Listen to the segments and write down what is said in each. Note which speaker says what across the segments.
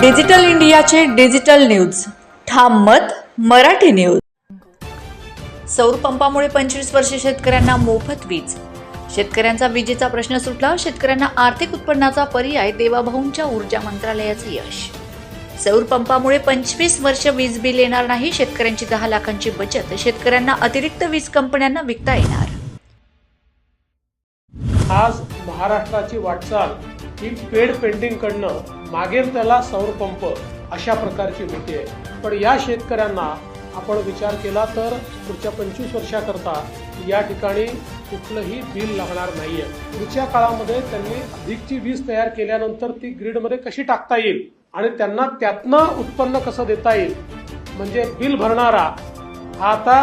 Speaker 1: Digital इंडियाचे digital news. ठाम मत मराठी न्यूज. सौर पंपामुळे पंचवीस वर्ष शेतकऱ्यांना मोफत वीज. शेतकऱ्यांचा विजेचा प्रश्न सुटला शेतकऱ्यांना आर्थिक उत्पन्नाचा पर्याय देवाभाऊंच्या ऊर्जा मंत्रालयाचे यश. सौर पंपामुळे पंचवीस वर्ष वीज बिल येणार नाही शेतकऱ्यांची दहा लाखांची बचत शेतकऱ्यांना अतिरिक्त वीज कंपन्यांना विकता येणार.
Speaker 2: आज महाराष्ट्राची वाटचाल ही पेड पेंटिंगकडनं मागेल त्याला सौर पंप अशा प्रकारची भीती आहे. पण या शेतकऱ्यांना आपण विचार केला तर पुढच्या पंचवीस वर्षाकरता या ठिकाणी कुठलंही बिल लागणार नाहीये. पुढच्या काळामध्ये त्यांनी अधिकची वीज तयार केल्यानंतर ती ग्रीडमध्ये कशी टाकता येईल आणि त्यांना त्यातनं उत्पन्न कसं देता येईल? म्हणजे बिल भरणारा हा आता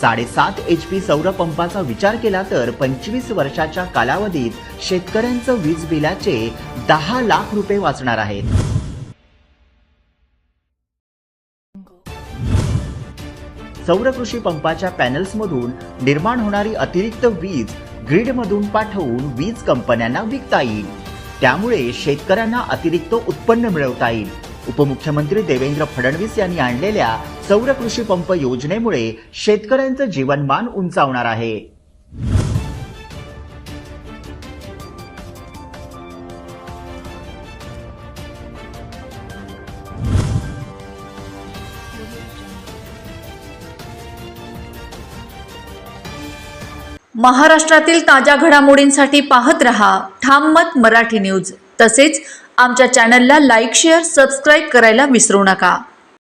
Speaker 3: साडेसात एच पी सौर पंपाचा विचार केला तर पंचवीस वर्षाच्या कालावधीत शेतकऱ्यांचं वीज बिलाचे दहा लाख रुपये वाचणार आहेत. सौर कृषी पंपाच्या पॅनल्समधून निर्माण होणारी अतिरिक्त वीज ग्रीडमधून पाठवून वीज कंपन्यांना विकता येईल. त्यामुळे शेतकऱ्यांना अतिरिक्त उत्पन्न मिळवता येईल. उपमुख्यमंत्री देवेंद्र फडणवीस यांनी आणलेल्या सौर कृषी पंप योजनेमुळे शेतकऱ्यांचं जीवनमान उंचावणार आहे.
Speaker 1: महाराष्ट्रातील ताज्या घडामोडींसाठी पाहत रहा ठाम मत मराठी न्यूज. तसेच आमच्या चॅनलला लाईक शेअर सबस्क्राईब करायला विसरू नका.